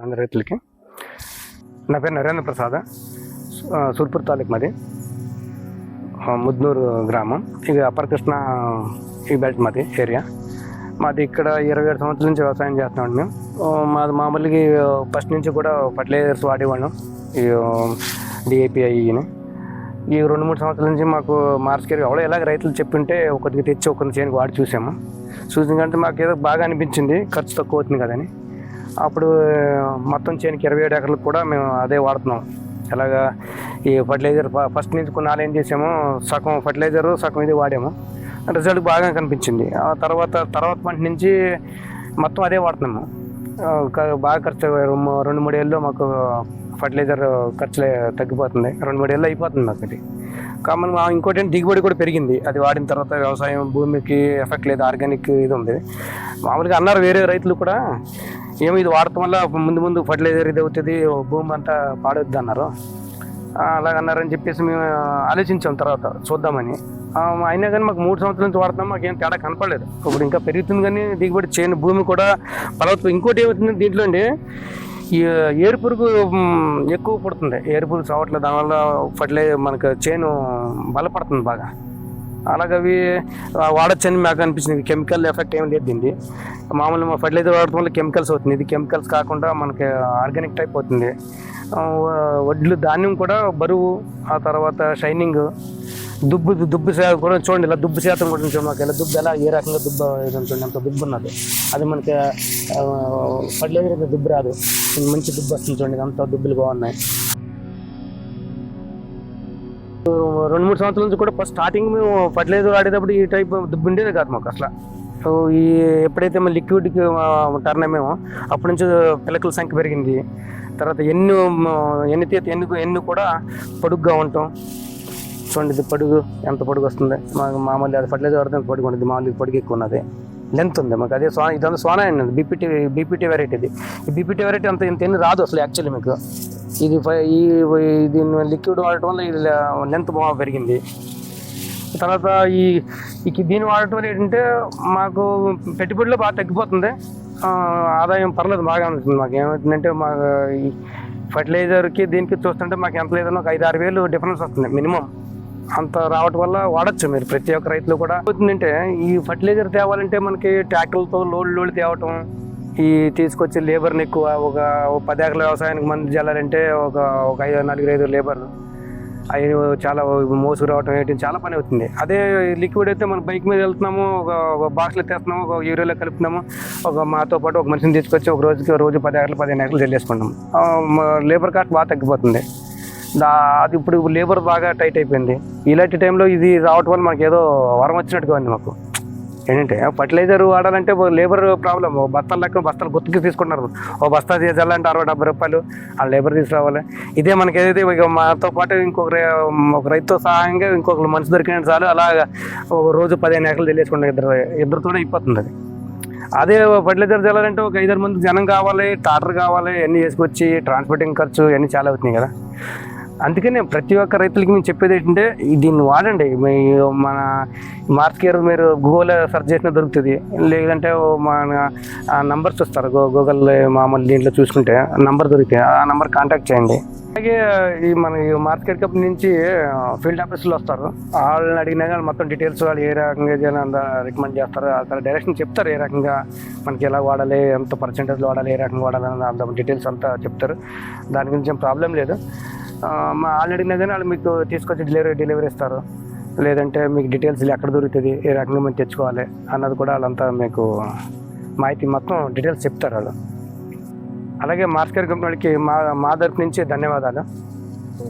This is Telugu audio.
అందరి రైతులకి. నా పేరు నరేంద్ర ప్రసాద్. సూర్పూర్ తాలూక్ మాది. ముద్నూరు గ్రామం. ఇది అప్పర్ కృష్ణ ఈ బెల్ట్ మాది ఏరియా. మాది ఇక్కడ ఇరవై ఏడు సంవత్సరాల నుంచి వ్యవసాయం చేస్తున్నాం మేము. మాది మామూలుగా ఫస్ట్ నుంచి కూడా ఫర్టిలైజర్స్ వాడేవాళ్ళం. ఈ డిఏపిఐని ఈ రెండు మూడు సంవత్సరాల నుంచి మాకు మార్కెట్ ఎవడో ఎలాగ రైతులు చెప్పింటే ఒకటికి తెచ్చి ఒకరిని చేయడానికి వాడి చూసాము. చూసిన కంటే మాకు ఏదో బాగా అనిపించింది. ఖర్చు తక్కువ అవుతుంది కదని. అప్పుడు మొత్తం చేనికి ఇరవై ఏడు ఎకరాలకు కూడా మేము అదే వాడుతున్నాం. ఎలాగా ఈ ఫర్టిలైజర్ ఫస్ట్ నుంచి కొన్ని ఏం చేసాము సగం ఫర్టిలైజరు సగం ఇది వాడాము. రిజల్ట్ బాగా కనిపించింది. ఆ తర్వాత తర్వాత పంట నుంచి మొత్తం అదే వాడుతున్నాము. బాగా ఖర్చు రెండు- మూడు ఏళ్ళు మాకు ఫర్టిలైజర్ ఖర్చు తగ్గిపోతుంది. రెండు మూడు ఏళ్ళు అయిపోతుంది మాకు అది కామన్ ఇంకోటి దిగుబడి కూడా పెరిగింది. అది వాడిన తర్వాత వ్యవసాయం భూమికి ఎఫెక్ట్ లేదు ఆర్గానిక్ ఇది ఉంది. మామూలుగా అన్నారు వేరే రైతులు కూడా ఏమో ఇది వాడటం వల్ల ముందు ముందు ఫర్టిలైజర్ ఇది అవుతుంది భూమి అంతా పాడొద్దు అన్నారు. అలాగన్నారని అలాగ అన్నారని చెప్పేసి మేము ఆలోచించాం తర్వాత చూద్దామని. అయినా కానీ మాకు మూడు సంవత్సరాల నుంచి వాడుతున్నాం మాకు ఏం తేడా కనపడలేదు. ఇప్పుడు ఇంకా పెరుగుతుంది కానీ దిగుబడి చేయని భూమి కూడా ఫలవత్తు ఇంకోటి ఏమవుతుంది దీంట్లో అండి ఈ ఏరు పురుగు ఎక్కువ పుడుతుంది. ఏరు పురుగు చావట్లేదు దానివల్ల ఫర్టిలైజర్ మనకు చేను బలపడుతుంది బాగా. అలాగే అవి వాడచ్చని వాడొచ్చని మాకు అనిపించింది. కెమికల్ ఎఫెక్ట్ ఏం లేదు దీన్ని మామూలు మా ఫర్టిలైజర్ వాడటం వల్ల కెమికల్స్ అవుతుంది. ఇది కెమికల్స్ కాకుండా మనకి ఆర్గానిక్ టైప్ అవుతుంది. వడ్లు ధాన్యం కూడా బరువు ఆ తర్వాత షైనింగ్ దుబ్బు దుబ్బు శాతం కూడా చూడండి ఇలా దుబ్బు శాతం కూడా చూడండి మాకు. ఇలా దుబ్బు ఎలా ఏ రకంగా దుబ్బు ఇది అంత దుబ్బు ఉన్నది. అది మనకి ఫర్టిలైజర్ దుబ్బు రాదు. మంచి దుబ్బు వస్తుంది చూడండి అంత దుబ్బులు బాగున్నాయి. రెండు మూడు సంవత్సరాల నుంచి కూడా ఫస్ట్ స్టార్టింగ్ మేము ఫర్టిలైజర్ వాడేటప్పుడు ఈ టైప్ దుబ్బు ఉండేది కాదు మాకు అసలు. సో ఈ ఎప్పుడైతే మేము లిక్విడ్కి టర్న్ అయ్యామో అప్పటి నుంచి పిలకల సంఖ్య పెరిగింది. తర్వాత ఎన్ను ఎన్ని తీత ఎన్ను ఎన్ను కూడా పొడుగ్గా ఉంటాం. చూడండి ఇది పొడుగు ఎంత పొడుగు వస్తుంది. మాకు మామూలు అది ఫర్టిలైజర్ వాడితే పొడుగు ఉండదు. మామూలు పొడుగు ఎక్కువ ఉన్నది. లెంత్ ఉంది మాకు. అదే సోనా ఇదంతా సోనా అండి బీపీటీ బీపీటీ వెరైటీ ఇది. ఈ బీపీటీ వెరైటీ అంత ఇంత ఎన్ని రాదు అసలు యాక్చువల్లీ మీకు. ఇది ఫ- ఈ దీన్ని లిక్విడ్ వాడటం వల్ల ఇది లెంత్ బాగా పెరిగింది. తర్వాత ఈ దీన్ని వాడటం వల్ల ఏంటంటే మాకు పెట్టుబడిలో బాగా తగ్గిపోతుంది. ఆదాయం పర్లేదు బాగా అందుతుంది మాకు. ఏమవుతుందంటే మాకు ఈ ఫర్టిలైజర్కి దీనికి చూస్తుంటే మాకు ఎంత లేదన్నా ఒక ఐదు ఆరు వేలు డిఫరెన్స్ వస్తుంది మినిమం అంత రావటం వల్ల వాడచ్చు మీరు ప్రతి ఒక్క రైతులు కూడా. అవుతుందంటే ఈ ఫర్టిలైజర్ తేవాలంటే మనకి ట్రాక్టర్లతో లోడ్ లోడ్ తేవటం ఈ తీసుకొచ్చి లేబర్ని ఎక్కువ ఒక పది ఎకరాల వ్యవసాయానికి మంది జల్లాలంటే ఒక ఒక ఐదు నలుగురు ఐదు లేబర్ అవి చాలా మోసుకు రావటం ఏంటి చాలా పని అవుతుంది. అదే లిక్విడ్ అయితే మనం బైక్ మీద వెళ్తున్నాము ఒక ఒక బాక్స్లో తెస్తున్నాము ఒక యూరియాలో కలుపుతున్నాము ఒక మాతో పాటు ఒక మనిషిని తీసుకొచ్చి ఒక రోజుకి రోజు పది ఎకరాలు పదిహేను ఎకరాలు చెల్లేసుకుంటాం లేబర్ కాస్ట్ బాగా తగ్గిపోతుంది. దా అది ఇప్పుడు లేబర్ బాగా టైట్ అయిపోయింది. ఇలాంటి టైంలో ఇది రావటం వల్ల మనకి ఏదో వరం వచ్చినట్టుగా ఉంది మాకు. ఏంటంటే ఫర్టిలైజర్ వాడాలంటే లేబర్ ప్రాబ్లం ఓ బస్తాల లెక్క బస్తాలు గుర్తుకి తీసుకుంటున్నారు. ఓ బస్తా తీసాలంటే అరవై డెబ్బై రూపాయలు ఆ లేబర్ తీసుకురావాలి. ఇదే మనకి ఏదైతే ఇక మాతో పాటు ఇంకొక ఒక రైతుతో సహాయంగా ఇంకొక మనిషి దొరికిన చాలు అలాగా ఒక రోజు పదిహేను ఎకరాలు తెలియసుకుంటే ఇద్దరు ఇద్దరితోనే అయిపోతుంది. అది అదే ఫర్టిలైజర్ చల్లాలంటే ఒక ఐదారు మంది జనం కావాలి టాటర్ కావాలి అన్నీ చేసుకొచ్చి ట్రాన్స్పోర్టింగ్ ఖర్చు అన్నీ చాలా అవుతున్నాయి కదా. అందుకనే ప్రతి ఒక్క రైతులకి మేము చెప్పేది ఏంటంటే దీన్ని వాడండి. మీ మన మార్కెట్ మీరు గూగుల్ సెర్చ్ చేసినా దొరుకుతుంది. లేదంటే మన నంబర్స్ వస్తారు. గూగుల్ మామూలు దీంట్లో చూసుకుంటే నంబర్ దొరికితే ఆ నంబర్ కాంటాక్ట్ చేయండి. అలాగే ఈ మన ఈ మార్కెట్ కప్ నుంచి ఫీల్డ్ ఆఫీసులు వస్తారు. వాళ్ళని అడిగినా కానీ మొత్తం డీటెయిల్స్ వాళ్ళు ఏ రకంగా చేయాలని రికమెండ్ చేస్తారు. అక్కడ డైరెక్షన్ చెప్తారు ఏ రకంగా మనకి ఎలా వాడాలి ఎంత పర్సెంటేజ్ వాడాలి ఏ రకంగా వాడాలి అంత డీటెయిల్స్ అంతా చెప్తారు. దాని గురించి ఏం ప్రాబ్లం లేదు. మా ఆల్రెడీ అడిగినా కానీ వాళ్ళు మీకు తీసుకొచ్చి డెలివరీ డెలివరీ ఇస్తారు. లేదంటే మీకు డీటెయిల్స్ ఎక్కడ దొరుకుతుంది ఏ రకంగా మేము తెచ్చుకోవాలి అన్నది కూడా వాళ్ళంతా మీకు మాహితి మొత్తం డీటెయిల్స్ చెప్తారు వాళ్ళు. అలాగే మార్కెట్ కంపెనీ వాళ్ళకి మా మా తరపు నుంచి ధన్యవాదాలు.